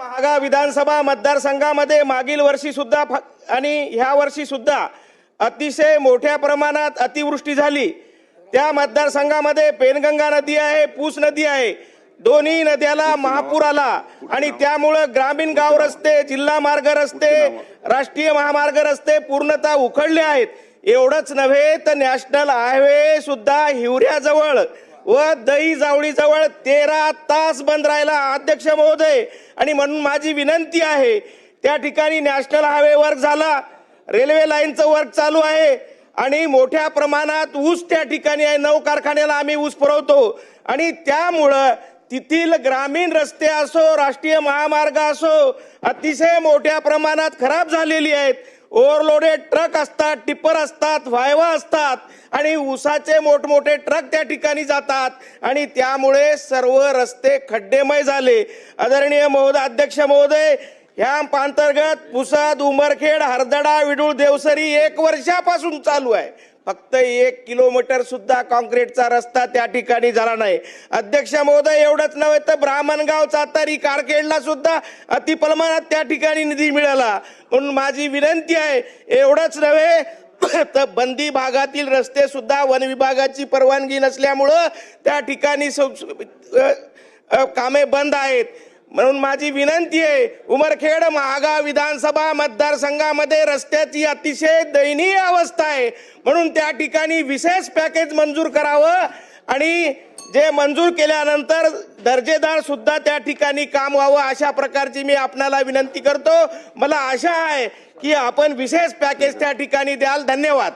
विधानसभा मतदारसंघामध्ये मागील वर्षी सुद्धा आणि ह्या वर्षी सुद्धा अतिशय मोठ्या प्रमाणात अतिवृष्टी झाली. त्या मतदारसंघामध्ये पेनगंगा नदी आहे पूस नदी आहे. दोन्ही नद्याला महापूर आला आणि त्यामुळं ग्रामीण गाव रस्ते जिल्हा मार्ग रस्ते राष्ट्रीय महामार्ग रस्ते पूर्णतः उखडले आहेत. एवढंच नव्हे तर नॅशनल हायवे सुद्धा हिवऱ्याजवळ व दही जावळीजवळ तेरा तास बंद राहिला अध्यक्ष महोदय. आणि म्हणून माझी विनंती आहे त्या ठिकाणी नॅशनल हायवे वर्क झाला रेल्वे लाईनचं वर्क चालू आहे आणि मोठ्या प्रमाणात ऊस त्या ठिकाणी आहे नऊ कारखान्याला आम्ही ऊस पुरवतो. आणि त्यामुळं तेथील ग्रामीण रस्ते असो राष्ट्रीय महामार्ग असो अतिशय मोठ्या प्रमाणात खराब झालेली आहेत. ओव्हरलोडेड ट्रक असतात टिप्पर असतात व्हायवा असतात आणि ऊसाचे मोठमोठे ट्रक त्या ठिकाणी जातात आणि त्यामुळे सर्व रस्ते खड्डेमय झाले. आदरणीय महोदय अध्यक्ष महोदय ह्या पांतर्गत पुसद उमरखेड हरदडा विडूळ देवसरी एक वर्षापासून चालू आहे. फक्त एक किलोमीटर सुद्धा कॉन्क्रीटचा रस्ता त्या ठिकाणी झाला नाही. अध्यक्ष महोदय एवढंच नव्हे तर ब्राह्मणगाव चातारी कारखेडला सुद्धा अतिप्रमाणात त्या ठिकाणी निधी मिळाला. म्हणून माझी विनंती आहे एवढंच नव्हे तर बंदी भागातील रस्ते सुद्धा वन विभागाची परवानगी नसल्यामुळं त्या ठिकाणी सु- कामे बंद आहेत. म्हणून माझी विनंती आहे उमरखेड महागाव विधानसभा मतदारसंघामध्ये रस्त्याची अतिशय दयनीय अवस्था आहे. म्हणून त्या ठिकाणी विशेष पॅकेज मंजूर करावं आणि जे मंजूर केल्यानंतर दर्जेदार सुद्धा त्या ठिकाणी काम व्हावं अशा प्रकारची मी आपणाला विनंती करतो. मला आशा आहे की आपण विशेष पॅकेज त्या ठिकाणी द्याल. धन्यवाद.